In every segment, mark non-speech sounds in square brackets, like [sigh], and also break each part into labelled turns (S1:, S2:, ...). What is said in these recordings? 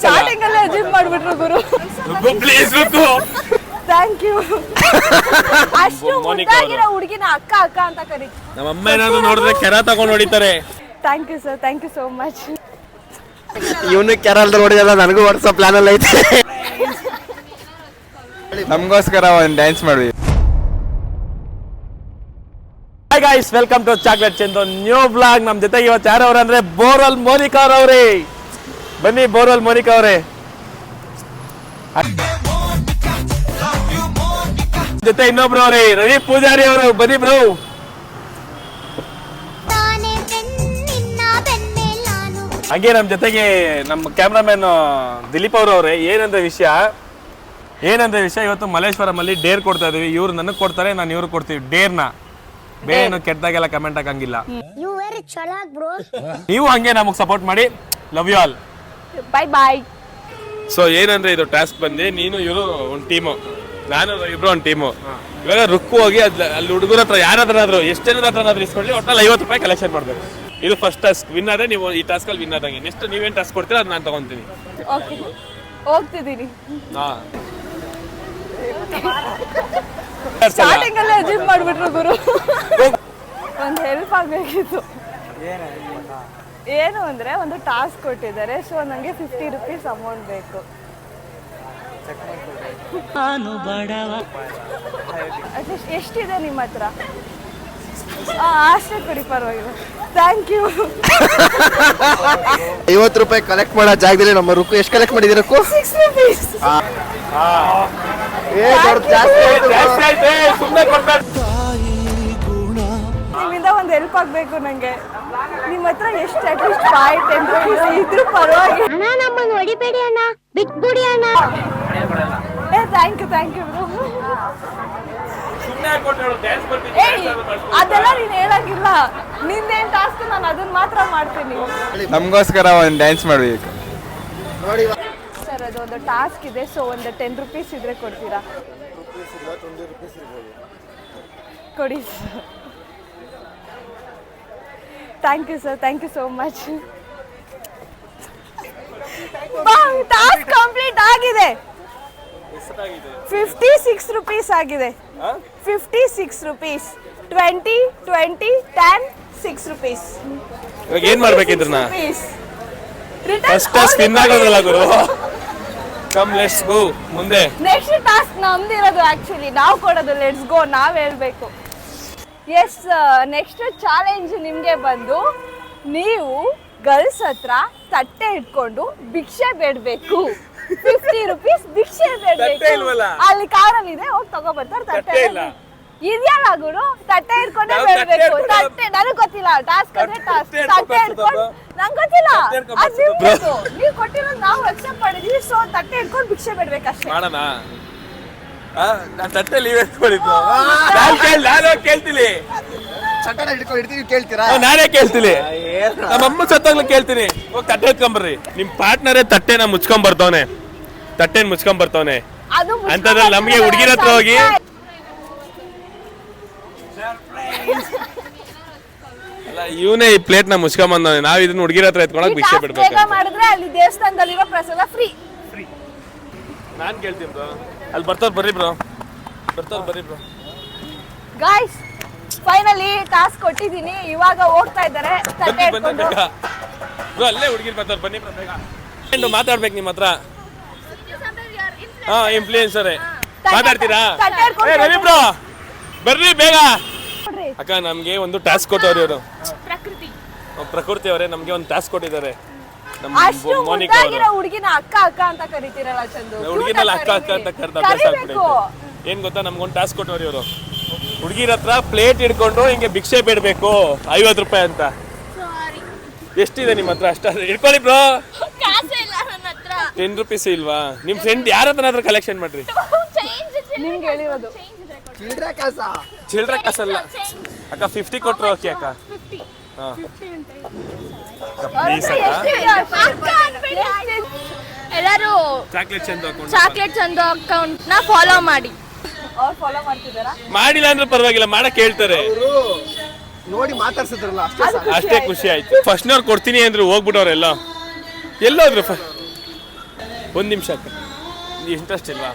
S1: Starting ಅಲ್ಲೇ gym ಮಾಡ್ಬಿಟ್ರು ಗುರು.
S2: ಪ್ಲೀಸ್ ರುಕು
S1: ಥ್ಯಾಂಕ್ ಯು ಅಷ್ಟು
S2: ಮೋನಿಕಾ
S1: ಮುದ್ದಾಗಿರೋ ಹುಡುಗಿನ ಅಕ್ಕ ಅಕ್ಕ ಅಂತ ಕರೀತಿ
S2: ನಮ್ಮ ಅಮ್ಮ ಏನಾದ್ರು ನೋಡಿದ್ರೆ ಕೆರ ತಗೊಂಡ್ ಹೊಡಿತಾರೆ.
S1: Thank you sir thank you so much
S3: ಇವನು ಕೆರಲ್ದ ನೋಡಿದಲ್ಲ ನನಗೂ ಹೊಡ್ಸೋ ಪ್ಲಾನ್ ಎಲ್ಲ ಐತೆ. ನಮಗೋಸ್ಕರ ಒಂದು ಡ್ಯಾನ್ಸ್ ಮಾಡಿದ್ವಿ
S2: hi guys welcome to chocolate Chand new blog ನಮ್ ಜೊತೆಗೆ ಇವತ್ತು ಯಾರವ್ರು ಅಂದ್ರೆ ಅಂದ್ರೆ ಬೋರಲ್ ಮೋನಿಕಾ ಅವ್ರವ್ರಿ. ಬನ್ನಿ ಬೋರ್ವೆಲ್ ಮೋನಿಕಾ ಅವರೇ. ಜೊತೆ ಇನ್ನೊಬ್ರು ಅವ್ರಿ ರವಿ ಪೂಜಾರಿ ಅವರು ಬನ್ನಿ ಬ್ರೋ. ಹಂಗೆ ನಮ್ ಜೊತೆಗೆ ನಮ್ಮ ಕ್ಯಾಮ್ರಾಮನ್ ದಿಲೀಪ್ ಅವರು ಅವ್ರೆ. ಏನಂದ್ರೆ ವಿಷಯ? ಏನಂದ್ರೆ ವಿಷಯ? ಇವತ್ತು ಮಲ್ಲೇಶ್ವರಂ ಅಲ್ಲಿ ಡೇರ್ ಕೊಡ್ತಾ ಇದೀವಿ. ಇವ್ರು ನನಗೆ ಕೊಡ್ತಾರೆ ನಾನು ಇವ್ರು ಕೊಡ್ತೀವಿ. ಡೇರ್ನ. ಬೇರೆ ಏನು ಕೆಟ್ಟದಾಗೆಲ್ಲ ಕಮೆಂಟ್ ಹಾಕಂಗಿಲ್ಲ. ನೀವು ಹಂಗೆ ನಮಗೆ ಸಪೋರ್ಟ್ ಮಾಡಿ. Love you all
S1: bye bye
S2: so ಏನಂದ್ರೆ ಇದು ಟಾಸ್ಕ್ ಬಂದು ನೀನು ಇವರು ಒಂದು ಟೀಮು ನಾನು ಇಬ್ರು ಒಂದು ಟೀಮು ಇವಾಗ ರುಕ್ಕು ಹೋಗಿ ಅದ್ ಅಲ್ಲಿ ಹುಡುಗರ ಹತ್ರ ಯಾರಾದ್ರಾದ್ರು ಎಷ್ಟು ಹತ್ರ ಆದ್ರೂ ಇಸ್ಕೊಳ್ಳಿ ಒಟ್ಟಲ್ಲಿ ಐವತ್ತು ರೂಪಾಯಿ ಕಲೆಕ್ಷನ್ ಮಾಡ್ಬೇಕು. ಇದು ಫಸ್ಟ್ ಟಾಸ್ಕ್ ವಿನ್ ಆದ್ರೆ ನೀವು ಈ ಟಾಸ್ಕ್ ಅಲ್ಲಿ ವಿನ್ ಆದಂಗೆ. ನೆಕ್ಸ್ಟ್ ನೀವೇನ್ ಟಾಸ್ಕ್ ಕೊಡ್ತೀರಾ ಅದು ನಾನು ತಗೊಂತೀನಿ.
S1: ಓಕೆ ಹೋಗ್ತಿದ್ದೀನಿ.
S2: ಹಾ.
S1: ಸ್ಟಾರ್ಟಿಂಗ್ ಅಲ್ಲೇ ಅಜೀವ್ ಮಾಡ್ಬಿಟ್ರು ಗುರು. ಒಂದು ಹೆಲ್ಪ್ ಆಗಬೇಕಿತ್ತು. ಏನು ಅಂದರೆ ಒಂದು ಟಾಸ್ಕ್ ಕೊಟ್ಟಿದ್ದಾರೆ. ಸೊ ನನಗೆ ಫಿಫ್ಟಿ ರುಪೀಸ್ ಅಮೌಂಟ್ ಬೇಕು. ಅಟ್ಲೀಸ್ಟ್ ಎಷ್ಟಿದೆ ನಿಮ್ಮ ಹತ್ರ? ಆಸೆ ಅಷ್ಟೇ ಕೊಡಿ ಪರವಾಗಿಲ್ಲ. ಥ್ಯಾಂಕ್ ಯು
S3: ಐವತ್ತು ರೂಪಾಯಿ ಕಲೆಕ್ಟ್ ಮಾಡೋ ಜಾಗದಲ್ಲಿ ನಮ್ಮ ರುಕ್ಕು ಎಷ್ಟು ಕಲೆಕ್ಟ್ ಮಾಡಿದಿರಕ್ಕು
S1: ಸಿಕ್ಸ್ ರುಪೀಸ್
S3: ಏ ದೊಡ್ಡ ಜಾಸ್ತಿ
S1: ಹೆಲ್ಪ್ ಆಗಬೇಕು ನನಗೆ ನಿಮ್ಮ ಹತ್ರ ಎಷ್ಟು ಅಟ್ಲೀಸ್ಟ್ ಫೈವ್ ಟೆನ್ ರುಪೀಸ್ ಇದ್ರೂ ಪರವಾಗಿಲ್ಲ.
S4: ಅಣ್ಣ ನಮ್ಮನ್ನು ಹೊಡಿಬೇಡಿ ಅಣ್ಣ. ಬಿಟ್ಬಿಡಿ ಅಣ್ಣ.
S1: ಏ thank you thank you
S2: dance
S1: ಏಯ್ ಅದೆಲ್ಲ ನೀನು ಹೇಳಂಗಿಲ್ಲ. ನಿಂದೇನ್ ಟಾಸ್ಕ್ ನಾನು ಅದನ್ನ ಮಾತ್ರ ಮಾಡ್ತೀನಿ.
S3: ನಮಗೋಸ್ಕರ ಒಂದು ಡ್ಯಾನ್ಸ್ ಮಾಡ್ಬೇಕು.
S1: ಸರ್ ಅದೊಂದು ಟಾಸ್ಕ್ ಇದೆ ಸೊ ಒಂದು ಟೆನ್ ರುಪೀಸ್ ಇದ್ರೆ ಕೊಡ್ತೀರಾ? ಕೊಡಿ. Thank you sir thank you so much task complete ಆಗಿದೆ. ಫಿಫ್ಟಿ ಸಿಕ್ಸ್ ರುಪೀಸ್ ಆಗಿದೆ. Fifty six rupees twenty twenty ten six rupees
S2: ಇವಾಗ ಏನ್ ಮಾಡ್ಬೇಕಿದ್ರನ್ನ
S1: ರುಪೀಸ್
S2: ಫಸ್ಟ್ ಟಾಸ್ಕ್ ವಿನ್ ಆಗೋದಲ್ಲ ಗುರು. ಕಮ್ ಲೆಟ್ಸ್ ಗೋ ಮುಂದೆ.
S1: ನೆಕ್ಸ್ಟ್ ಟಾಸ್ಕ್ ನಮ್ದಿರೋದು ಆಕ್ಚುಲಿ ನಾವು ಕೊಡೋದು. ಲೆಟ್ಸ್ ಗೋ ನಾವ್ ಹೇಳ್ಬೇಕು. ಎಸ್ ನೆಕ್ಸ್ಟ್ ಚಾಲೆಂಜ್ ನಿಮಗೆ ಬಂದು ನೀವು ಗರ್ಲ್ಸ್ ಹತ್ರ ತಟ್ಟೆ ಇಟ್ಕೊಂಡು ಭಿಕ್ಷೆ ಬೇಡಬೇಕು. ಫಿಫ್ಟಿ ರುಪೀಸ್ ಭಿಕ್ಷೆ ಬೇಡಬೇಕು. ಅಲ್ಲಿ ಕಾರಲ್ಲಿ ಇದೆ ಹೋಗಿ ತಗೋಬರ್ತಾರೆ ತಟ್ಟೆ. ಇದೆಯಲ್ಲ ಗುರು ತಟ್ಟೆ ಇಟ್ಕೊಂಡೇ ಬೇಡಬೇಕು. ತಟ್ಟೆ ನನಗ್ ಗೊತ್ತಿಲ್ಲ. ಟಾಸ್ಕ್ ಅಂದ್ರೆ ಟಾಸ್ಕ್
S2: ತಟ್ಟೆ ಇಟ್ಕೊಂಡು
S1: ನಂಗೆ ಗೊತ್ತಿಲ್ಲ. ಅದ್. ನೀವು ಕೊಟ್ಟಿರೋದು ನಾವು ಅಕ್ಸೆಪ್ಟ್ ಮಾಡಿದೀವಿ ಸೊ ತಟ್ಟೆ ಇಟ್ಕೊಂಡು ಭಿಕ್ಷೆ ಬೇಡಬೇಕಷ್ಟೇ.
S2: ಮಾಡೋಣ. ನಾನು ತಟ್ಟೆಲಿ ಲೀವ್ ಕೊಡಿದ್ದು? ನಾನು ಕೇಳಿ ನಾನು ಕೇಳ್ತೀನಿ?
S3: ಚಟನ ಹಿಡ್ಕೊಂಡು ಹಿಡ್ತೀವಿ ಕೇಳ್ತೀರಾ?
S2: ಆ, ನಾನೇ ಕೇಳ್ತೀನಿ. ನಮ್ಮಮ್ಮ ಸತ್ತಾಗ್ಲೂ ಕೇಳ್ತೀನಿ. ಹೋಗಿ ತಟ್ಟೆ ಎತ್ಕೊಂಬರ್ರಿ. ನಿಮ್ ಪಾರ್ಟ್ನರೇ ತಟ್ಟೆನ ಮುಚ್ಕೊಂಡ್ ಬರ್ತವನೆ ತಟ್ಟೆನ್ ಮುಚ್ಕೊಂಡ್ ಬರ್ತವನೆ
S1: ಅದು ಮುಚ್ಕೊಂಡು
S2: ಅಂಥದ್ರಲ್ಲಿ ನಮ್ಗೆ ಹುಡುಗಿರ ಹತ್ರ ಹೋಗಿ ಅಲ್ಲ ಇವನೇ ಈ ಪ್ಲೇಟ್ನ ಮುಚ್ಕೊಂಡ್ ಬಂದವನೆ ನಾವ್ ಇದನ್ನ ಹುಡುಗಿರ ಹತ್ರ ಎತ್ಕೊಳಕ್
S1: ಈ
S2: ಭಿಕ್ಷೆ
S1: task
S2: ಬಿಡ್ಬೇಕು
S1: ಬೇಗ ಮಾಡಿದ್ರೆ ಅಲ್ಲಿ ದೇವಸ್ಥಾನದಲ್ಲಿರೋ ಪ್ರಸಾದ ಫ್ರೀ
S2: ನಾನ್ ಕೇಳ್ತೀನಿ ಬ್ರೋ. ಅಲ್ಲಿ ಬರ್ತಾರೆ ಬರ್ರಿ ಬ್ರೋ ಬರ್ತಾವ್ ಬರ್ರಿ ಬ್ರೋ
S1: ಗಾಯ್ಸ್ ಫೈನಲಿ ಟಾಸ್ಕ್ ಕೊಟ್ಟಿದ್ದೀನಿ. ಇವಾಗ ಹೋಗ್ತಾ ಇದ್ದಾರೆ. ತಟ್ಟೆ
S2: ಬೇಗ. ಬ್ರೋ ಅಲ್ಲೇ ಹುಡುಗಿರ್ ಬರ್ತಾರೆ ಬನ್ನಿ ಬ್ರೋ ಬೇಗ. ಮಾತಾಡ್ಬೇಕು ನಿಮ್ಮ ಹತ್ರ? ಹಾ ಇನ್ಫ್ಲೂಯೆನ್ಸರೇ ಮಾತಾಡ್ತೀರಾ?
S1: ತಟ್ಟೆ ಹಿಡ್ಕೊಂಡು
S2: ಏ ರವಿ ಬ್ರೋ ಬರ್ರಿ ಬೇಗ.
S1: ನೋಡ್ರಿ.
S2: ಅಕ್ಕ ನಮ್ಗೆ ಒಂದು ಟಾಸ್ಕ್ ಕೊಟ್ಟವ್ರು ಇವರು.
S1: ಪ್ರಕೃತಿ.
S2: ಪ್ರಕೃತಿ ಅವರೇ ನಮ್ಗೆ ಒಂದು ಟಾಸ್ಕ್ ಕೊಟ್ಟಿದ್ದಾರೆ.
S1: ಅಷ್ಟು ಮುದ್ದಾಗಿರೋ ಹುಡುಗಿನ ಅಕ್ಕ ಅಕ್ಕ ಅಂತ ಕರಿತೀರಲ್ಲ ಚಂದು.
S2: ಹುಡುಗಿನೆಲ್ಲ ಅಕ್ಕ ಅಕ್ಕ ಅಂತ ಕರೆದ ಅಭ್ಯಾಸ
S1: ಕರಿಬೇಕು
S2: ಆಗ್ಬಿಟ್ಟೈತೆ ಏನ್ ಗೊತ್ತಾ? ನಮ್ಗೊಂದು ಟಾಸ್ಕ್ ಕೊಟ್ಟವ್ರಿ ಇವರು. ಹುಡುಗಿರ ಹತ್ರ ಪ್ಲೇಟ್ ಹಿಡ್ಕೊಂಡು ಹಿಂಗೆ ಭಿಕ್ಷೆ ಬೇಡಬೇಕು. ಐವತ್ತು ರೂಪಾಯಿ ಅಂತ. ಎಷ್ಟಿದೆ ನಿಮ್ಮ ಹತ್ರ ಅಷ್ಟೇ? ಇಟ್ಕೊಳ್ಳಿ ಬ್ರೋ ಟೆನ್ ರುಪೀಸ್ ಇಲ್ವಾ? ನಿಮ್ ಫ್ರೆಂಡ್ ಯಾರ ಹತ್ರ ಕಲೆಕ್ಷನ್ ಮಾಡ್ರಿ.
S1: ನಿಮ್ಗೆ ಹೇಳಿರೋದು
S3: ಚಿಲ್ಡ್ರೆ ಕಾಸ?
S2: ಚಿಲ್ಡ್ರ ಕಾಸಲ್ಲ. ಅಕ್ಕ ಫಿಫ್ಟಿ ಕೊಟ್ರು ಓಕೆ ಅಕ್ಕ.
S5: ಎಲ್ಲರೂ
S2: ಚಾಕ್ಲೇಟ್ ಚಂದ
S5: ಚಾಕ್ಲೇಟ್ ಚಂದ ಅಕೌಂಟ್ನ ಫಾಲೋ ಮಾಡಿ.
S1: ಫಾಲೋ ಮಾಡ್ತಿದ್ದಾರಾ?
S2: ಮಾಡಿಲ್ಲ ಅಂದ್ರೆ ಪರವಾಗಿಲ್ಲ ಮಾಡಕ್ ಹೇಳ್ತಾರೆ.
S3: ಅವರು ನೋಡಿ ಮಾತಾಡ್ಸಿದ್ರಲ್ಲ ಅಷ್ಟೇ
S2: ಅಷ್ಟೇ ಖುಷಿ ಆಯ್ತು. ಫಸ್ಟ್ ಫಸ್ಟ್ನವ್ರು ಕೊಡ್ತೀನಿ ಅಂದ್ರೆ ಹೋಗ್ಬಿಟ್ಟವ್ರೆಲ್ಲ. ಎಲ್ಲೋದ್ರು ಒಂದು ನಿಮಿಷ ಅಕ್ಕ. ಇಂಟ್ರೆಸ್ಟ್ ಇಲ್ವಾ?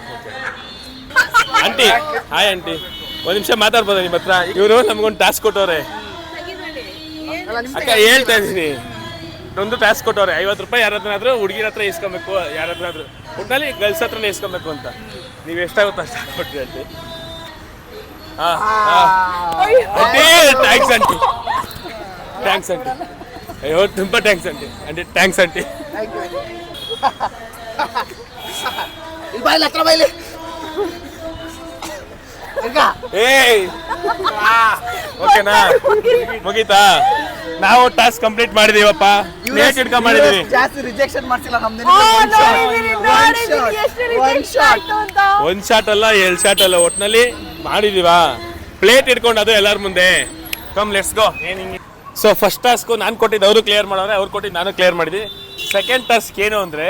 S2: ಆಂಟಿ ಹಾಯ್ ಆಂಟಿ ಒಂದು ನಿಮಿಷ ಮಾತಾಡ್ಬೋದ ನಿಮ್ಮ ಹತ್ರ? ಇವರು ನಮ್ಗೊಂದು ಟಾಸ್ಕ್ ಕೊಟ್ಟವ್ರೆ. ಅಕ್ಕ ಹೇಳ್ತಾ ಇದ್ದೀನಿ. ಒಂದು ಟಾಸ್ಕ್ ಕೊಟ್ಟವ್ರೆ. ಐವತ್ತು ರೂಪಾಯಿ ಯಾರ ಹತ್ರನಾದ್ರೂ ಹುಡುಗಿರ ಹತ್ರ ಇಸ್ಕೊಬೇಕು ಯಾರ ಹತ್ರನಾದ್ರೂ ಒಟ್ಟಿನಲ್ಲಿ ಗರ್ಲ್ಸ್ ಹತ್ರನೇ ಇಸ್ಕೊಬೇಕು ಅಂತ. ನೀವು ಎಷ್ಟಾಗುತ್ತೆ ಅಷ್ಟು ಕೊಟ್ರಿ ಆಂಟಿ ಹಾಂ aunty thanks aunty. Thanks aunty. ಅಯ್ಯೋ ತುಂಬ thanks aunty. Aunty thanks aunty. ಏಯ್. ಓಕೆನಾ ಮುಗೀತಾ? ನಾವು ಟಾಸ್ಕ್ ಕಂಪ್ಲೀಟ್ ಮಾಡಿದೀವಪ್ಪ. ಲೇಟ್ ಇಟ್ಕೊಂಡ್ ಮಾಡಿದೀವಿ.
S3: ಜಾಸ್ತಿ ರಿಜೆಕ್ಷನ್ ಮಾಡ್ತಿಲ್ಲ ನಮ್ದು.
S2: ಒಂದ್ ಶಾಟ್ ಅಲ್ಲ ಎರಡ್ ಶಾಟ್ ಅಲ್ಲ ಒಟ್ನಲ್ಲಿ ಮಾಡಿದೀವಾ. ಪ್ಲೇಟ್ ಇಟ್ಕೊಂಡು ಅದು ಎಲ್ಲಾರ ಮುಂದೆ. Come let's go so first task ನಾನು ಕೊಟ್ಟಿದ್ದು ಅವರು ಕ್ಲಿಯರ್ ಮಾಡೋರೆ ಅವ್ರು ಕೊಟ್ಟಿದ್ದು ನಾನು ಕ್ಲಿಯರ್ ಮಾಡಿದ್ವಿ. ಸೆಕೆಂಡ್ ಟಾಸ್ಕ್ ಏನು ಅಂದ್ರೆ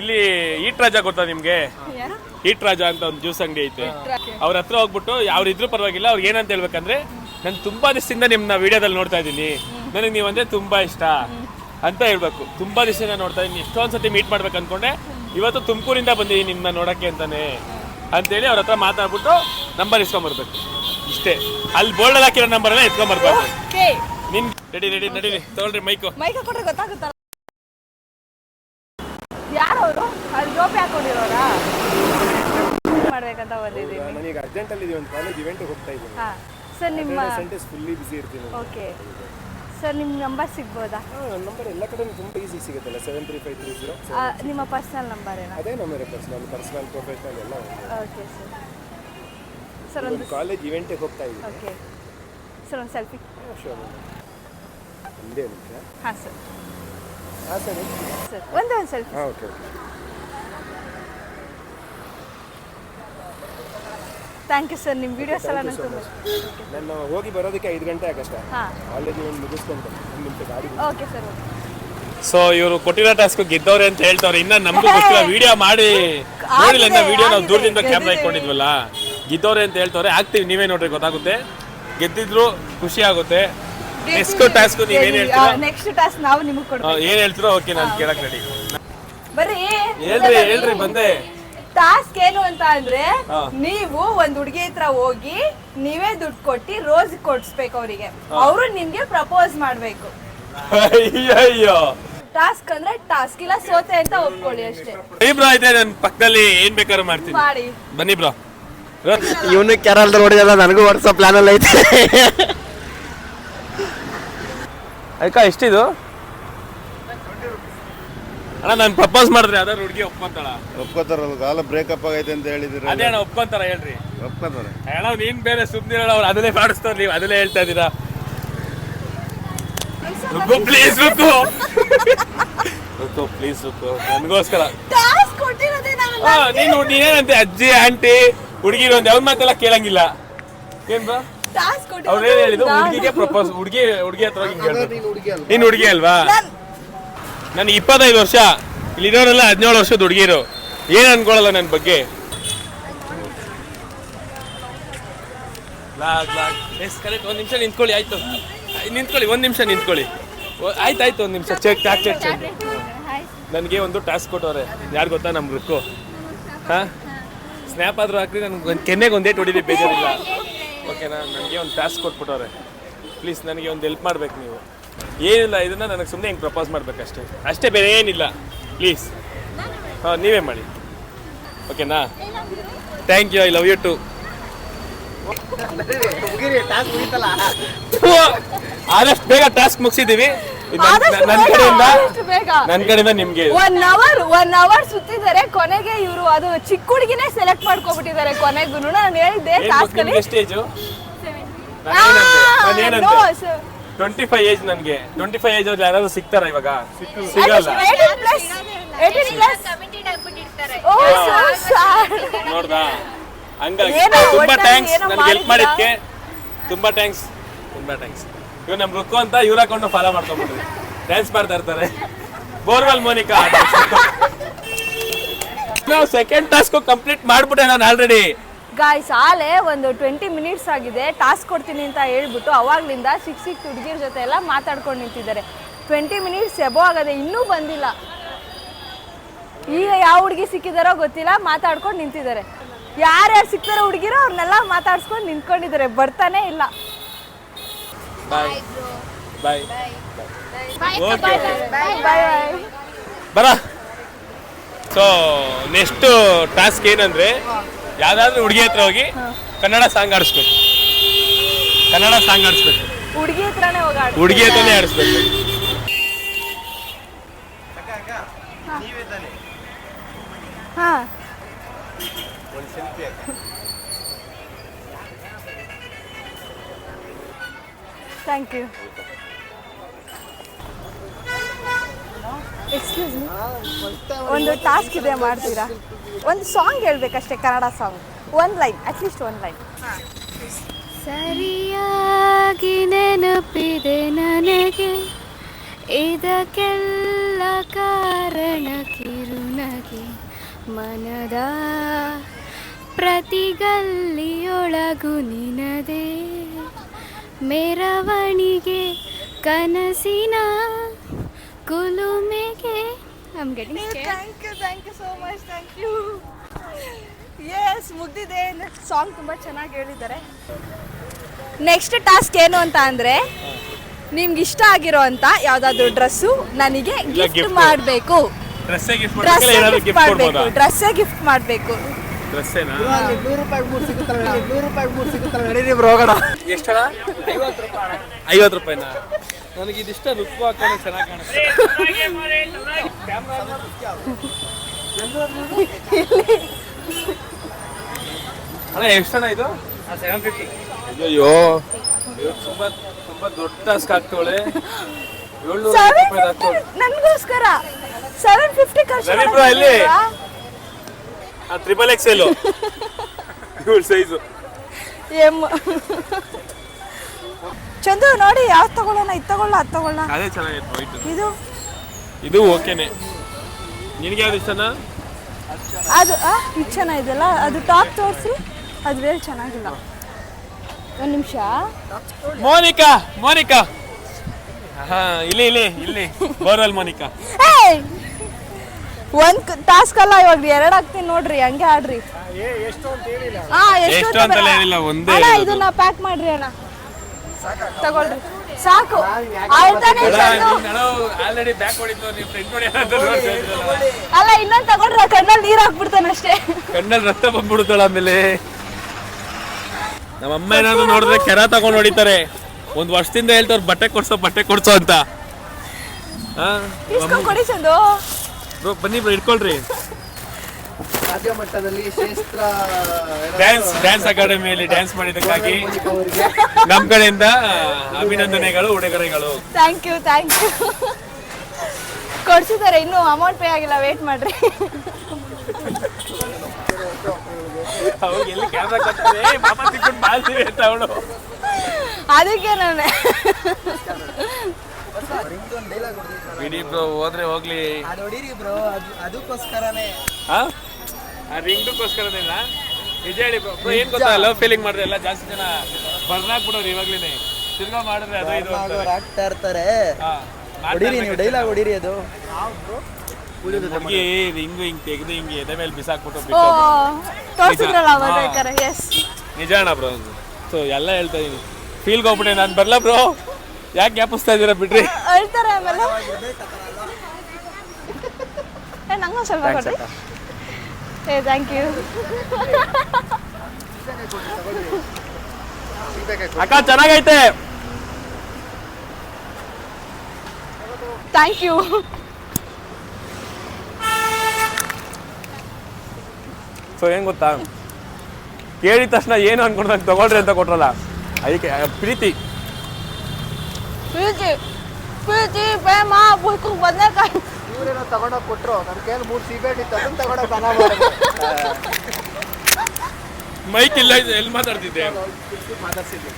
S2: ಇಲ್ಲಿ ಈಟ್ ರಾಜ ಗೊತ್ತಾ ನಿಮ್ಗೆ? ಈಟ್ ರಾಜ ಅಂತ ಒಂದು ಜ್ಯೂಸ್ ಅಂಗಡಿ ಐತೆ. ಅವ್ರ ಹತ್ರ ಹೋಗ್ಬಿಟ್ಟು ಅವ್ರು ಇದ್ರು ಪರವಾಗಿಲ್ಲ ಅವ್ರಿಗೆ ಏನಂತ ಹೇಳ್ಬೇಕಂದ್ರೆ ನಾನು ತುಂಬಾ ದಿವಸದಿಂದ ನಿಮ್ನ ವಿಡಿಯೋದಲ್ಲಿ ನೋಡ್ತಾ ಇದ್ದೀನಿ. ನನಗೆ ನೀವಂದ್ರೆ ತುಂಬಾ ಇಷ್ಟ. ಅಂತ ಹೇಳ್ಬೇಕು. ತುಂಬಾ ದಿವಸದಿಂದ ನೋಡ್ತಾ ಇದ್ದೀನಿ. ಎಷ್ಟೊಂದ್ ಸತಿ ಮೀಟ್ ಮಾಡ್ಬೇಕು ಅನ್ಕೊಂಡೆ. ಇವತ್ತು ತುಮಕೂರಿಂದ ಬಂದಿದ್ದೀನಿ ನಿಮ್ಮನ್ನ ನೋಡಕ್ಕೆ ಅಂತಾನೆ. ಅಂತೇಳಿ ಅವ್ರ ಹತ್ರ ಮಾತಾಡ್ಬಿಟ್ಟು ನಂಬರ್ ಇಸ್ಕೊಂಬರ್ಬೇಕು. ಇಷ್ಟೇ. ಅಲ್ಲಿ ಬೋರ್ಡ್ ಹಾಕಿರೋ ನಂಬರ್ ಎಲ್ಲ ಎತ್ಕೊಂಬರ್ಬೇಕು
S1: Okay.
S2: ನಿನ್ ರೆಡಿ ರೆಡಿ ನಡೀರಿ ತಗೊಳ್ರಿ ಮೈಕು
S1: ಮೈಕ ಕೊಟ್ರೆ ಗೊತ್ತಾಗುತ್ತಲ್ಲ ಯಾರವರು? ಅಲ್ಲಿ ಜೋಪಿ ಹಾಕೊಂಡಿರೋರಾ ಮಾಡ್ಬೇಕಂತ ಬಂದಿದ್ದೀನಿ.
S6: ನನಗೆ ಅರ್ಜೆಂಟ್ ಅಲ್ಲಿ ಒಂದು ಕಾಲೇಜ್ ಇವೆಂಟ್ ಹೋಗ್ತಾ ಇದ್ದೀನಿ.
S1: ಹಾ. ಸರ್ ನಿಮ್ಮ
S6: ಸೆಂಟೆನ್ಸ್ ಫುಲ್ಲಿ ಬಿಸಿ ಇರ್ತೀನಿ
S1: ಓಕೆ ಸರ್ ನಿಮ್ಮ ನಂಬರ್ ಸಿಗ್ಬೋದಾ?
S6: ನಂಬರ್ ಎಲ್ಲ ಕಡೆ ತುಂಬ ಈಸಿ ಸಿಗುತ್ತಲ್ಲ seven three five three zero
S1: ನಿಮ್ಮ ಪರ್ಸನಲ್ ನಂಬರ್ ಏನಾ?
S6: ಅದೇ ನಮ್ಮ ಪರ್ಸನಲ್ ಪರ್ಸನಲ್ ಪ್ರೊಫೆಷನಲ್ ಎಲ್ಲ
S1: ಓಕೆ ಸರ್ ಸರ್ ಒಂದು
S6: ಕಾಲೇಜ್ ಇವೆಂಟಿಗೆ ಹೋಗ್ತಾ ಇದ್ದೀನಿ.
S1: ಓಕೆ ಸರ್ ಒಂದು ಸೆಲ್ಫಿ
S6: ಶೋರ್ ಒಂದೇ ನಿಮಿಷ.
S1: ಹಾಂ ಸರ್
S6: ಹಾಂ ಸರ್
S1: ಸರ್ ಒಂದೇ ಒಂದು ಸೆಲ್ಫಿ
S6: ಹಾಂ okay okay
S1: thank you sir ನಿಮ್ಮ ವೀಡಿಯೋಸ್ ಎಲ್ಲ ನಂಗೆ ತುಂಬ
S6: ನಾನು ಹೋಗಿ ಬರೋದಕ್ಕೆ ಐದು ಗಂಟೆ
S1: ಆಗತ್ತೆ.
S6: ಆಲ್ರೆಡಿ ಒಂದು ಮುಗಿಸ್ಕೊಂಡು. ಒಂದು ನಿಮಿಷ ಗಾಡಿ
S1: ಓಕೆ ಸರ್
S2: ಸೊ ಇವರು ಕೊಟ್ಟಿರೋ ಟಾಸ್ಕ್ ಗೆದ್ದವ್ರೆ ಅಂತ ಹೇಳ್ತವ್ರೆ. ಇನ್ನ ನಮ್ಗೂ ಗೊತ್ತಿಲ್ಲ. [laughs] ವಿಡಿಯೋ ಮಾಡಿ ನೋಡಿಲ್ಲ ಇನ್ನ ವಿಡಿಯೋ ನಾವು ದೂರದಿಂದ ಕ್ಯಾಮ್ರಾ ಇಟ್ಕೊಂಡಿದ್ವಲ್ಲ ಗೆದ್ದವ್ರೆ ಅಂತ ಹೇಳ್ತವ್ರೆ. ಆಗ್ತೀವಿ ನೀವೇ ನೋಡ್ರಿ ಗೊತ್ತಾಗುತ್ತೆ. ಗೆದ್ದಿದ್ರು ಖುಷಿ ಆಗುತ್ತೆ. ನೆಕ್ಸ್ಟ್ ಟಾಸ್ಕ್ ನೀವು ಏನು ಹೇಳ್ತೀರಾ?
S1: ನೆಕ್ಸ್ಟ್ ಟಾಸ್ಕ್ ನಾವು ನಿಮಗೆ ಕೊಡ್ತೀವಿ
S2: ಏನ್ ಹೇಳ್ತೀರೋ ಓಕೆ ನಾನು ಕೇಳಕ್ ರೆಡಿ
S1: ಬರ್ರಿ
S2: ಹೇಳ್ರಿ ಹೇಳ್ರಿ ಬಂದೆ.
S1: ಟಾಸ್ಕ್ ಏನು ಅಂತ ಅಂದ್ರೆ ನೀವು ಒಂದ್ ಹುಡುಗಿ ಹತ್ರ ಹೋಗಿ ನೀವೇ ದುಡ್ಡು ಕೊಟ್ಟಿ ರೋಸ್ ಕೊಡ್ಸ್ಬೇಕು ಅವರಿಗೆ. ಅವರು ನಿಮ್ಗೆ ಪ್ರಪೋಸ್ ಮಾಡ್ಬೇಕು.
S2: ಅಯ್ಯೋ ಅಯ್ಯೋ
S1: ಟಾಸ್ಕ್ ಅಂದ್ರೆ ಟಾಸ್ಕ್ ಇಲ್ಲ ಸೋತೆ ಅಂತ ಒಪ್ಕೊಳ್ಳಿ ಅಷ್ಟೇ.
S2: ಬನ್ನಿ ಬ್ರೋ ಇದೆ ನನ್ನ ಪಕ್ಕದಲ್ಲಿ ಏನ್ ಬೇಕಾದ್ರೂ ಮಾಡ್ತೀನಿ.
S1: ಮಾಡಿ.
S2: ಬನ್ನಿ ಬ್ರೋ.
S3: ಇವನು ಕೆರಲ್ದ ನೋಡಿದಲ್ಲ ನನಗೂ ಹೊಡ್ಸೋ ಪ್ಲಾನ್ ಎಲ್ಲ ಐತೆ.
S2: ಅಯ್ಕ ಎಷ್ಟಿದು? ಅಣ್ಣ ನಾನು ಪ್ರಪೋಸ್ ಮಾಡಿದ್ರೆ ಯಾವ್ದಾದ್ರು ಹುಡುಗಿ ಒಪ್ಕೊಂತಾಳ?
S7: ಒಪ್ಕೋತಾರಲ್ಲ ಕಾಲ ಬ್ರೇಕಪ್ ಆಗೈತೆ ಅಂತ ಹೇಳಿದಿರ
S2: ಅದೇ ಅಣ್ಣ ಒಪ್ಕೊಂತಾರ ಹೇಳ್ರಿ.
S7: ಒಪ್ಕೋತಾರೆ.
S2: ಅಣ್ಣ ನೀನ್ ಬೇರೆ ಸುಮ್ಮನಿರಲ್ಲ ಅವ್ರು ಅದನ್ನೇ ಮಾಡಿಸ್ತಾರ ನೀವು ಅದನ್ನೇ ಹೇಳ್ತಾ ಇದ್ದೀರಾ ರುಕ್ಕು ಪ್ಲೀಸ್ ರುಕ್ಕು ರುಕ್ಕು ಪ್ಲೀಸ್ ರುಕ್ಕು ನನಗೋಸ್ಕರ.
S1: ಟಾಸ್ಕ್ ಕೊಟ್ಟಿರೋದೇ ನಾನು
S2: ನೀನೇನಂತೆ ಅಜ್ಜಿ ಆಂಟಿ ಹುಡುಗಿರು ಒಂದು ಯಾವ್ದು ಮಾತೆಲ್ಲ ಕೇಳಂಗಿಲ್ಲ. ಏನ್ ಬಾ?
S1: ಟಾಸ್ಕ್
S2: ಅವ್ರು ಏನ್ ಹೇಳಿದ್ರು ಹುಡುಗಿಗೆ ಪ್ರಪೋಸ್ ಹುಡುಗಿ ಹುಡುಗಿ ಹತ್ರ ಹೋಗಿ ಕೇಳ್ಬೇಕು. ನೀನ್ ಹುಡುಗಿ ಅಲ್ವಾ? ನನಗೆ ಇಪ್ಪತ್ತೈದು ವರ್ಷ, ಇಲ್ಲಿರೋರೆಲ್ಲ ಹದಿನೇಳು ವರ್ಷದ ಹುಡುಗಿರು. ಏನು ಅನ್ಕೊಳಲ್ಲ ನನ್ನ ಬಗ್ಗೆ? ಎಸ್, ಕರೆಕ್ಟ್, ಒಂದು ನಿಮಿಷ ನಿಂತ್ಕೊಳ್ಳಿ, ಆಯ್ತು. ಆಯ್- ನಿಂತ್ಕೊಳ್ಳಿ, ಒಂದು ನಿಮಿಷ ನಿಂತ್ಕೊಳ್ಳಿ. ಆಯ್ತು ಆಯ್ತು, ಒಂದು ನಿಮಿಷ. ಚೆಕ್ ಚಾಕ್ಲೇಟ್ ಚೆಕ್ ನನಗೆ ಒಂದು ಟಾಸ್ಕ್ ಕೊಟ್ಟವ್ರೆ. ಯಾರು ಗೊತ್ತಾ ನಮ್ಮ ರುಕ್ಕು ಹಾಂ? ಸ್ನ್ಯಾಪ್ ಆದರೂ ಹಾಕ್ರಿ, ನನಗೆ ಒಂದು ಕೆನ್ನೆಗೆ ಒಂದೇ ಹೊಡಿದಿ ಬೇಜಾರಿಲ್ಲ. ಓಕೆನಾ? ನನಗೆ ಒಂದು ಟಾಸ್ಕ್ ಕೊಟ್ಬಿಟ್ಟವ್ರೆ. ಪ್ಲೀಸ್, ನನಗೆ ಒಂದು ಹೆಲ್ಪ್ ಮಾಡ್ಬೇಕು ನೀವು. ಏನಿಲ್ಲ ಇದನ್ನ ನನಗೆ ಸುಮ್ಮನೆ ಹಿಂಗೆ ಪ್ರಪೋಸ್ ಮಾಡ್ಬೇಕಷ್ಟೇ. ಅಷ್ಟೇ ಬೇರೆ ಏನಿಲ್ಲ. ಪ್ಲೀಸ್ ಹಾಂ ನೀವೇ ಮಾಡಿ. ಓಕೆನಾ thank you I love you too ಆದಷ್ಟು ಬೇಗ ಟಾಸ್ಕ್ ಮುಗಿಸಿದೀವಿ ನನ್ನ ಕಡೆಯಿಂದ
S1: ಬೇಗ.
S2: ನನ್ನ ಕಡೆಯಿಂದ ನಿಮ್ಗೆ
S1: ಒನ್ ಅವರ್ ಒನ್ ಅವರ್ ಸುತ್ತಿದ್ದಾರೆ ಕೊನೆಗೆ ಇವರು ಅದು ಚಿಕ್ಕ ಹುಡುಗಿನೇ ಸೆಲೆಕ್ಟ್ ಮಾಡ್ಕೊಬಿಟ್ಟಿದ್ದಾರೆ ಕೊನೆಗೂ. ನಾನು ಹೇಳಿದ್ದೆ ಟಾಸ್ಕ್ ಅಲ್ಲಿ.
S2: ಎಷ್ಟು ಏಜು ನಾನು ಏನಂತೆ? ಟ್ವೆಂಟಿ ಫೈವ್ ಏಜ್ ನನಗೆ. ಟ್ವೆಂಟಿ ಫೈವ್ ಏಜ್ ಅವ್ರು ಯಾರಾದ್ರೂ ಸಿಗ್ತಾರ ಇವಾಗ? ಸಿಗಲ್ಲ. ನೋಡ್ದಾ? ಹಂಗಾಗಿ ತುಂಬಾ ಥ್ಯಾಂಕ್ಸ್ ನನಗೆ ಹೆಲ್ಪ್? ಮಾಡಿದ್ಕೆ ತುಂಬಾ ಥ್ಯಾಂಕ್ಸ್ ತುಂಬಾ ಥ್ಯಾಂಕ್ಸ್ ಇವ್ ನಮ್ ರುಕ್ಕು ಅಂತ ಇವ್ರ ಅಕೌಂಟ್ ಫಾಲೋ ಮಾಡ್ಕೊಂಡ್ಬಿಡ್ರಿ ಡ್ಯಾನ್ಸ್ ಮಾಡ್ತಾ ಇರ್ತಾರೆ. Borewell Monica. ನಾವು ಸೆಕೆಂಡ್ ಟಾಸ್ಕ್ ಕಂಪ್ಲೀಟ್ ಮಾಡ್ಬಿಟ್ಟೆ ನಾನು ಆಲ್ರೆಡಿ
S1: ಗಾಯ್ಸ್ ಆಲೆ ಒಂದು ಟ್ವೆಂಟಿ ಮಿನಿಟ್ಸ್ ಆಗಿದೆ. ಟಾಸ್ಕ್ ಕೊಡ್ತೀನಿ ಅಂತ ಹೇಳ್ಬಿಟ್ಟು ಅವಾಗ್ಲಿಂದ ಸಿಕ್ ಸಿಕ್ ಹುಡುಗಿರ ಜೊತೆ ಎಲ್ಲ ಮಾತಾಡ್ಕೊಂಡು ನಿಂತಿದ್ದಾರೆ. ಟ್ವೆಂಟಿ ಮಿನಿಟ್ಸ್ ಎಬೋ ಆಗದೆ ಇನ್ನೂ ಬಂದಿಲ್ಲ. ಈಗ ಯಾವ ಹುಡುಗಿ ಸಿಕ್ಕಿದಾರೋ ಗೊತ್ತಿಲ್ಲ ಮಾತಾಡ್ಕೊಂಡು ನಿಂತಿದ್ದಾರೆ. ಯಾರ್ಯಾರು ಸಿಕ್ತಾರೋ ಹುಡುಗಿರೋ ಅವ್ರನ್ನೆಲ್ಲ ಮಾತಾಡ್ಸ್ಕೊಂಡು ನಿಂತ್ಕೊಂಡಿದ್ದಾರೆ. ಬರ್ತಾನೆ ಇಲ್ಲ.
S2: ಬಾಯ್ ಬಾಯ್ ಓಕೆ
S1: ಬಾಯ್ ಬಾಯ್
S2: ಬರ. ಸೊ ನೆಕ್ಸ್ಟ್ ಟಾಸ್ಕ್ ಏನಂದ್ರೆ ಯಾವ್ದಾದ್ರು ಹುಡುಗಿ ಹತ್ರ ಹೋಗಿ ಕನ್ನಡ ಸಾಂಗ್ ಆಡಿಸ್ಬೇಕು. ಕನ್ನಡ ಸಾಂಗ್ ಆಡಿಸ್ಬೇಕು.
S1: ಹುಡುಗಿ ಹತ್ರನೇ ಹೋಗಾಡ
S2: ಹುಡುಗಿ ಹತ್ರನೇ ಆಡಿಸ್ಬೇಕು.
S1: ಹಾ. ಥ್ಯಾಂಕ್ ಯು ಎಕ್ಸ್ಕ್ಯೂಸ್ ಮೀ ಒಂದು ಟಾಸ್ಕ್ ಇದೆ ಮಾಡ್ತೀರಾ? ಒಂದು ಸಾಂಗ್ ಹೇಳ್ಬೇಕಷ್ಟೇ ಕನ್ನಡ ಸಾಂಗ್ ಒಂದು ಲೈನ್ ಅಟ್ಲೀಸ್ಟ್ ಒಂದು ಲೈನ್
S5: ಸರಿಯಾಗಿ ನೆನಪಿದೆ ನನಗೆ. ಇದಕ್ಕೆಲ್ಲ ಕಾರಣ ಕಿರುನಗೆ. ಮನದ ಪ್ರತಿಗಲ್ಲಿಯೊಳಗು ನಿನದೆ. ಮೆರವಣಿಗೆ ಕನಸಿನ ಕುಲುಮೆಗೆ I'm getting.
S1: Thank you thank you so much thank you yes ಮುಗ್ದಿದೆ. ಸಾಂಗ್ ತುಂಬ ಚೆನ್ನಾಗಿ ಹೇಳಿದ್ದಾರೆ. ನೆಕ್ಸ್ಟ್ ಟಾಸ್ಕ್ ಏನು ಅಂತ ಅಂದರೆ ನಿಮ್ಗೆ ಇಷ್ಟ ಆಗಿರೋ ಅಂತ ಯಾವ್ದಾದ್ರು ಡ್ರೆಸ್ಸು ನನಗೆ ಗಿಫ್ಟ್ ಮಾಡಬೇಕು.
S2: ಡ್ರೆಸ್ಸೇ ಗಿಫ್ಟ್
S1: ಮಾಡಬೇಕು?
S2: ಡ್ರೆಸ್
S1: ಡ್ರೆಸ್ಸೇ ಗಿಫ್ಟ್ ಮಾಡಬೇಕು.
S3: ರೂಪಾಯಿ ರೂಪಾಯಿ.
S2: ಐವತ್ತು ರೂಪಾಯಿನಾ? ನನಗೆ ಇದಿಷ್ಟ ರುಕ್ಕು ಹಾಕೋಣ ಚೆನ್ನಾಗಿ ಕಾಣಿಸ್ತದೆ ಅಣ್ಣ ಎಷ್ಟಣ್ಣ ಇದು? ಸೆವೆನ್ ಫಿಫ್ಟಿ ಅಯ್ಯೋ ತುಂಬಾ ತುಂಬಾ ದೊಡ್ಡ ಟಾಸ್ಕ್ ಆಗ್ತವಳೆ ಏಳ್ನೂರು ರೂಪಾಯಿ ಹಾಕ್ತವಳೆ.
S1: ನನಗೋಸ್ಕರ. ಸೆವೆನ್ ಫಿಫ್ಟಿ ಖರ್ಚು
S2: ರವಿ? ಆ ತ್ರಿಬಲ್ ಎಕ್ಸ್ ಎಲ್ ಇವಳು ಸೈಜು
S1: ಎಂ. ಚಂದು ನೋಡಿ ಯಾವ್ದು ತಗೊಳ್ಳೋಣ ಇದು ತಗೊಳ್ಳ ಅದು ತಗೊಳ್ಳ.
S2: ಅದೇ ಚೆನ್ನಾಗಿತ್ತು ವೈಟ್
S1: ಇದು?
S2: ಇದು ಓಕೆನೆ. ನಿನಗೆ ಯಾವ್ದು ಇಷ್ಟನಾ?
S1: ಅದು ಆ, ಇದು ಚೆನ್ನಾಗಿದೆಯಲ್ಲ ಅದು ಟಾಪ್ ತೋರಿಸಿ ಅದು ಬೇರೆ ಚೆನ್ನಾಗಿಲ್ಲ. ಒಂದು ನಿಮಿಷ.
S2: Monica Monica. ಹಾ ಇಲ್ಲಿ ಇಲ್ಲಿ ಇಲ್ಲಿ. Borewell Monica.
S1: ಒಂದು ಟಾಸ್ಕ್ ಅಲ್ಲ ಇವಾಗ ಎರಡು ಹಾಕ್ತೀನಿ ನೋಡ್ರಿ ಹಂಗೆ ಆಡ್ರಿ. ಹಾ ಎಷ್ಟು
S2: ಎಷ್ಟು
S1: ಅಂತ
S2: ಹೇಳಿಲ್ಲ ಒಂದೇ
S1: ಅಣ್ಣ. ಇದನ್ನ ಪ್ಯಾಕ್ ಮಾಡ್ರಿ ಅಣ್ಣ. ತಗೊಳ್ರಿ. ಸಾಕು.
S2: ಆಲ್ರೆಡಿ ಬ್ಯಾಕ್ ಹೊಡಿತು ನೀವು ಫ್ರೆಂಡ್ ನೋಡಿ
S1: ಅಲ್ಲ ಇನ್ನೊಂದು ತಗೊಂಡ್ರೆ ಕಣ್ಣಲ್ಲಿ ನೀರು ಹಾಕ್ಬಿಡ್ತಾನೆ ಅಷ್ಟೇ.
S2: ಕಣ್ಣಲ್ಲಿ ರಕ್ತ ಬಂದ್ಬಿಡುತ್ತಳ ಆಮೇಲೆ. ನಮ್ಮ ಅಮ್ಮ ಏನಾದ್ರು ನೋಡಿದ್ರೆ ಕೆರ ತಗೊಂಡು ಹೊಡಿತಾರೆ. ಒಂದ್ ವರ್ಷದಿಂದ ಹೇಳ್ತಾವ್ರು ಬಟ್ಟೆ ಕೊಡ್ಸೋ ಬಟ್ಟೆ ಕೊಡ್ಸೋ ಅಂತ. ಹಾ
S1: ಕೊಡಿ ಚಂದು.
S2: ಬ್ರೋ ಬನ್ನಿ ಬ್ರೋ ಇಟ್ಕೊಳ್ರಿ.
S3: ರಾಜ್ಯ ಮಟ್ಟದಲ್ಲಿ ಶ್ರೇಷ್ಠ
S2: ಡ್ಯಾನ್ಸ್ ಡ್ಯಾನ್ಸ್ ಅಕಾಡೆಮಿಯಲ್ಲಿ ಡ್ಯಾನ್ಸ್ ಮಾಡಿದ್ದಕ್ಕಾಗಿ ನಮ್ಮ ಕಡೆಯಿಂದ ಅಭಿನಂದನೆಗಳು ಉಡುಗೊರೆಗಳು.
S1: ಥ್ಯಾಂಕ್ ಯು ಥ್ಯಾಂಕ್ ಯು ಕೊಡ್ಸಿದ್ದಾರೆ ಇನ್ನೂ ಅಮೌಂಟ್ ಪೇ ಆಗಿಲ್ಲ ವೇಟ್ ಮಾಡ್ರಿ.
S2: ಅವಾಗ ಎಲ್ಲಿ ಕ್ಯಾಮ್ರಾ ಕಟ್ತಾರೆ ಮಾಮ ತಿಕ್ಕೊಂಡು ಮಾಡ್ತೀವಿ ಅಂತ ಅವಳು.
S1: ಅದಕ್ಕೆ ನಾನು.
S2: ಬಿಡಿ ಬ್ರೋ ಹೋದ್ರೆ ಹೋಗ್ಲಿ.
S3: ಅದು ಬ್ರೋ ಅದು ಅದಕ್ಕೋಸ್ಕರನೇ.
S2: ಆ ಆ ರಿಂಗ್ಗೋಸ್ಕರನೇನಾ ನಿಜ ಹೇಳಿ ಬ್ರೋ ಬ್ರೋ ಏನ್ ಗೊತ್ತಾ? ಲವ್ ಫೀಲಿಂಗ್ ಮಾಡಿದ್ರೆ ಎಲ್ಲ ಜಾಸ್ತಿ ಜನ ಬರ್ನ್ ಆಗ್ಬಿಡೋರು ಇವಾಗ್ಲೇನೆ. ತಿರ್ಗಾ ಮಾಡಿದ್ರೆ ಅದು ಇದು ಅಂತಾರೆ.
S3: ಆಗ್ತಾ ಇರ್ತಾರೆ.
S2: ಹಾ,
S3: ಹೊಡೀರಿ ನೀವು ಡೈಲಾಗ್ ಹೊಡೀರಿ ಅದು.
S2: ಹುಡುಗಿ ಹಿಂಗು ಹಿಂಗ್ ತೆಗೆದು ಹಿಂಗೆ ಎದೆ ಮೇಲೆ ಬಿಸಾಕ್ಬಿಟ್ಟು
S1: ಓ
S2: ಬಿಟ್ಟು
S1: ತೋರಿಸಿದ್ರಲ್ಲ
S2: ಹಾ.
S1: ಬರ್ಬೇಕಾರೆ ಎಸ್
S2: ನಿಜ ಅಣ್ಣ ಬ್ರೋ ಸೊ ಎಲ್ಲ ಹೇಳ್ತಾ ಇದೀನಿ. ಫೀಲ್ಗೆ ಹೋಗ್ಬಿಟ್ಟೆ ನಾನು ಬರ್ಲಾ ಬ್ರೋ? ಯಾಕೆ ಜ್ಞಾಪಿಸ್ತಾ ಇದ್ದೀರಾ ಬಿಡ್ರಿ?
S1: ಅಳ್ತಾರೆ ಆಮೇಲೆ. ಏ ನಂಗೊಂದು ಸ್ವಲ್ಪ ಕೊಡ್ರಿ ಏ ಥ್ಯಾಂಕ್ ಯು
S2: ಅಕ್ಕ ಚೆನ್ನಾಗೈತೆ.
S1: ಥ್ಯಾಂಕ್ ಯು
S2: ಸೊ ಏನ್ ಗೊತ್ತಾ? ಕೇಳಿದ ತಕ್ಷಣ ಏನು ಅನ್ಕೊಂಡಂಗೆ ತಗೊಳ್ರಿ ಅಂತ ಕೊಟ್ರಲ್ಲ. ಅದಕ್ಕೆ ಪ್ರೀತಿ.
S1: ಪ್ರೀತಿ ಪ್ರೀತಿ ಪ್ರೇಮ ಬುಕ್ಕು ಬದನೆಕಾಯಿ.
S3: ಇವ್ರೇನೋ ತಗೊಂಡೋಗಿ ಕೊಟ್ಟರು ನನ್ನ ಕೈಯಲ್ಲಿ ಮೂರು ಸಿಬೇಟ್ ಇತ್ತು ಅದನ್ನ ತಗೊಂಡೋಗಿ ಮಾಡಿದ್ರು.
S2: ಮೈಕ್ ಇಲ್ಲ ಎಲ್ಲಿ ಮಾತಾಡ್ತಿದ್ದೆ
S3: ಮಾತಾಡ್ಸಿದ್ವಿ